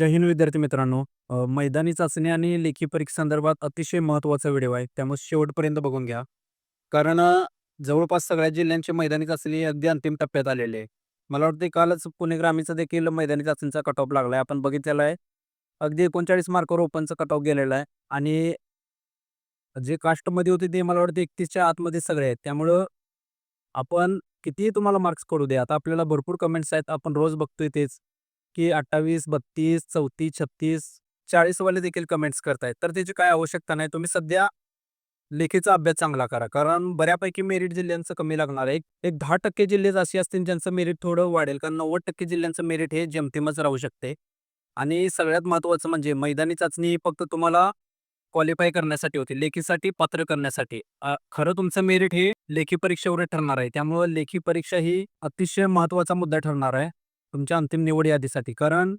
जय हिंद विद्यार्थी मित्रांनो. मैदानी चाचणी आणि लेखी परीक्षेसंदर्भात अतिशय महत्त्वाचा व्हिडिओ आहे. त्यामुळे शेवटपर्यंत बघून घ्या. कारण जवळपास सगळ्या जिल्ह्यांची मैदानी चाचणी अगदी अंतिम टप्प्यात आलेली आहे. मला वाटते कालच पुणे ग्रामीणचा देखील मैदानी चाचणीचा कट ऑफ लागला आहे. आपण बघितलेला आहे. अगदी एकोणचाळीस मार्कावर ओपनचा कट ऑफ गेलेला आहे. आणि जे कास्टमध्ये होते ते मला वाटतं एकतीसच्या आतमध्ये सगळे आहेत. त्यामुळं आपण कितीही तुम्हाला मार्क्स करू दे. आता आपल्याला भरपूर कमेंट्स आहेत. आपण रोज बघतोय तेच. की अठ्ठावीस बत्तीस चौतीस छत्तीस चाळीसवाले देखील कमेंट्स करतायत. तर त्याची काय आवश्यकता नाही. तुम्ही सध्या लेखीचा अभ्यास चांगला करा. कारण बऱ्यापैकी मेरिट जिल्ह्यांचं कमी लागणार आहे. एक दहा टक्के जिल्हे अशी असतील ज्यांचं मेरिट थोडं वाढेल. कारण नव्वद टक्के जिल्ह्यांचं मेरिट हे जेमतेमच राहू शकते. आणि सगळ्यात महत्त्वाचं म्हणजे मैदानी चाचणी ही फक्त तुम्हाला क्वालिफाय करण्यासाठी होती. लेखीसाठी पात्र करण्यासाठी. खरं तुमचं मेरिट हे लेखी परीक्षेवर ठरणार आहे. त्यामुळं लेखी परीक्षा ही अतिशय महत्त्वाचा मुद्दा ठरणार आहे. तुमच्या अंतिम निवड यादीसाठी. कारण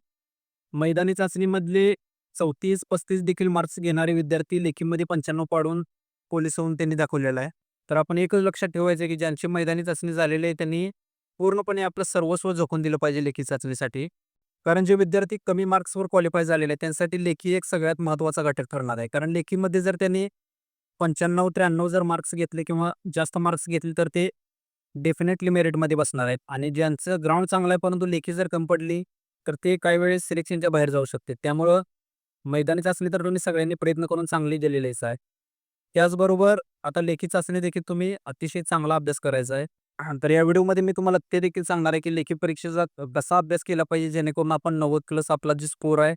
मैदानी चाचणीमधले चौतीस पस्तीस देखील मार्क्स घेणारे विद्यार्थी लेखीमध्ये पंच्याण्णव पाडून पोलीस होऊन त्यांनी दाखवलेलं आहे. तर आपण एकच लक्षात ठेवायचं की ज्यांची मैदानी चाचणी झालेली आहे त्यांनी पूर्णपणे आपलं सर्वस्व झोकून दिलं पाहिजे लेखी चाचणीसाठी. कारण जे विद्यार्थी कमी मार्क्सवर क्वालिफाय झालेले आहेत त्यांसाठी लेखी एक सगळ्यात महत्त्वाचा घटक ठरणार आहे. कारण लेखीमध्ये जर त्यांनी पंच्याण्णव त्र्याण्णव जर मार्क्स घेतले किंवा जास्त मार्क्स घेतले तर ते डेफिनेटली मेरिटमध्ये बसणार आहेत. आणि ज्यांचं ग्राउंड चांगलं आहे परंतु लेखी जर कमी पडली तर ते काही वेळेस सिलेक्शनच्या बाहेर जाऊ शकते त्यामुळं मैदानी चाचणी तर तुम्ही सगळ्यांनी प्रयत्न करून चांगली दिलेलीच आहे. त्याचबरोबर आता लेखी चाचणी देखील तुम्ही अतिशय चांगला अभ्यास करायचा आहे. तर या व्हिडिओमध्ये मी तुम्हाला ते देखील सांगणार आहे की लेखी परीक्षेचा कसा अभ्यास केला पाहिजे जेणेकरून आपण नव्वद प्लस आपला जो स्कोर आहे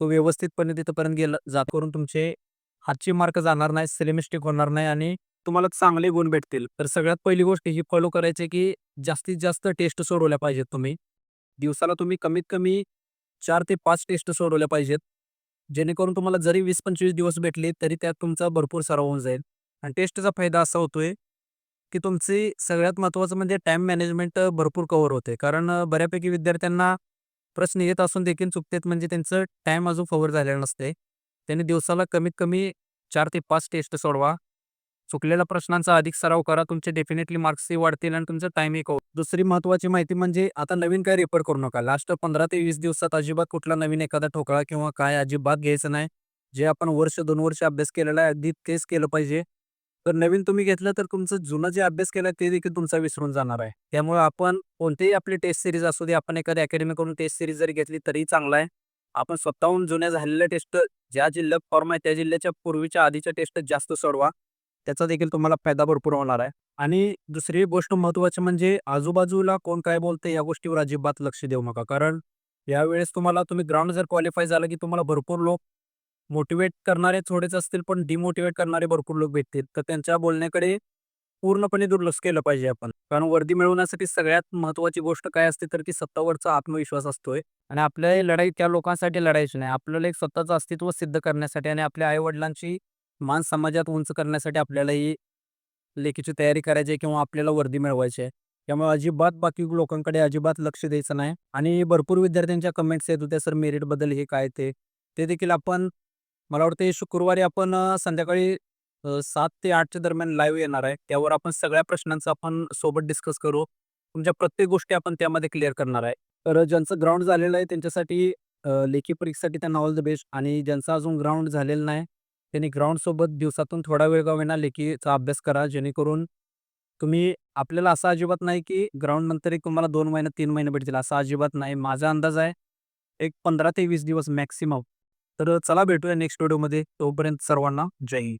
तो व्यवस्थितपणे तिथपर्यंत गेला जात करून तुमचे हातचे मार्क जाणार नाही सिलेमिस्टेक होणार नाही आणि तुम्हाला चांगले गुण भेटतील. तर सगळ्यात पहिली गोष्ट ही फॉलो करायची आहे की जास्तीत जास्त टेस्ट सोडवल्या पाहिजेत तुम्ही. दिवसाला तुम्ही कमीत कमी चार ते पाच टेस्ट सोडवल्या पाहिजेत. जेणेकरून तुम्हाला जरी वीस पंचवीस दिवस भेटले तरी त्यात तुमचा भरपूर सराव होऊन जाईल. आणि टेस्टचा फायदा असा होतोय की तुमची सगळ्यात महत्त्वाचं म्हणजे टाईम मॅनेजमेंट भरपूर कव्हर होते. कारण बऱ्यापैकी विद्यार्थ्यांना प्रश्न येत असून देखील चुकतेत म्हणजे त्यांचं टाईम अजून कव्हर झालेलं नसते त्यांनी दिवसाला कमीत कमी चार ते पाच टेस्ट सोडवा. चुकलेल्या प्रश्नांचा अधिक सराव करा. तुमचे डेफिनेटली मार्क्सही वाढतील आणि तुमचं टाईमही कौ दुसरी महत्त्वाची माहिती म्हणजे आता नवीन काय रेफर करू नका. लास्ट पंधरा ते वीस दिवसात अजिबात कुठला नवीन एखादा ठोकळा किंवा काय अजिबात घ्यायचं नाही. जे आपण वर्ष दोन वर्ष अभ्यास केलेला आहे अगदी तेच केलं पाहिजे. तर नवीन तुम्ही घेतलं तर तुमचं जुनं जे अभ्यास केला ते देखील तुमचा विसरून जाणार आहे. त्यामुळे आपण कोणतेही आपली टेस्ट सिरीज असू दे आपण एखाद्या अकॅडमीकडून टेस्ट सिरीज जरी घेतली तरी चांगला आहे. आपण स्वतःहून जुन्या झालेल्या टेस्ट ज्या जिल्ह्यात फॉर्म आहे त्या जिल्ह्याच्या पूर्वीच्या आधीच्या टेस्ट जास्त सोडवा. त्याचा देखील तुम्हाला फायदा भरपूर होणार आहे. आणि दुसरी गोष्ट महत्त्वाची म्हणजे आजूबाजूला कोण काय बोलते या गोष्टीवर अजिबात लक्ष देऊ नका. कारण यावेळेस तुम्हाला तुम्ही ग्राउंड जर क्वालिफाय झाला की तुम्हाला भरपूर लोक मोटिवेट करणारे थोडेच असतील पण डिमोटिवेट करणारे भरपूर लोक भेटतील. तर त्यांच्या बोलण्याकडे पूर्णपणे दुर्लक्ष केलं पाहिजे आपण. कारण वर्दी मिळवण्यासाठी सगळ्यात महत्त्वाची गोष्ट काय असते तर ती स्वतःवरचा आत्मविश्वास असतोय. आणि आपल्या लढाई त्या लोकांसाठी लढायची नाही. आपल्याला एक स्वतःचं अस्तित्व सिद्ध करण्यासाठी आणि आपल्या आईवडिलांची मान समाजात उंच करण्यासाठी आपल्याला ही लेखीची तयारी करायची आहे किंवा आपल्याला वर्दी मिळवायची आहे त्यामुळे अजिबात बाकी लोकांकडे अजिबात लक्ष द्यायचं नाही आणि भरपूर विद्यार्थ्यांच्या कमेंट्स येत होत्या सर मेरिटबद्दल हे काय ते ते देखील आपण मला वाटतं शुक्रवारी आपण संध्याकाळी सात ते आठच्या दरम्यान लाईव्ह येणार आहे. त्यावर आपण सगळ्या प्रश्नांचं आपण सोबत डिस्कस करू. तुमच्या प्रत्येक गोष्टी आपण त्यामध्ये क्लिअर करणार आहे. तर ज्यांचं ग्राउंड झालेलं आहे त्यांच्यासाठी लेखी परीक्षेसाठी त्यांना ऑल द बेस्ट आणि ज्यांचं अजून ग्राउंड झालेलं नाही त्यांनी ग्राउंडसोबत दिवसातून थोडा वेळ का होईना लेखीचा अभ्यास करा जेणेकरून तुम्ही आपल्याला असं अजिबात नाही की ग्राउंड नंतर एक तुम्हाला दोन महिने तीन महिने भेटतील असं अजिबात नाही. माझा अंदाज आहे एक 15 ते वीस दिवस मॅक्सिमम. तर चला भेटूया नेक्स्ट व्हिडिओमध्ये. तोपर्यंत सर्वांना जय हिंद.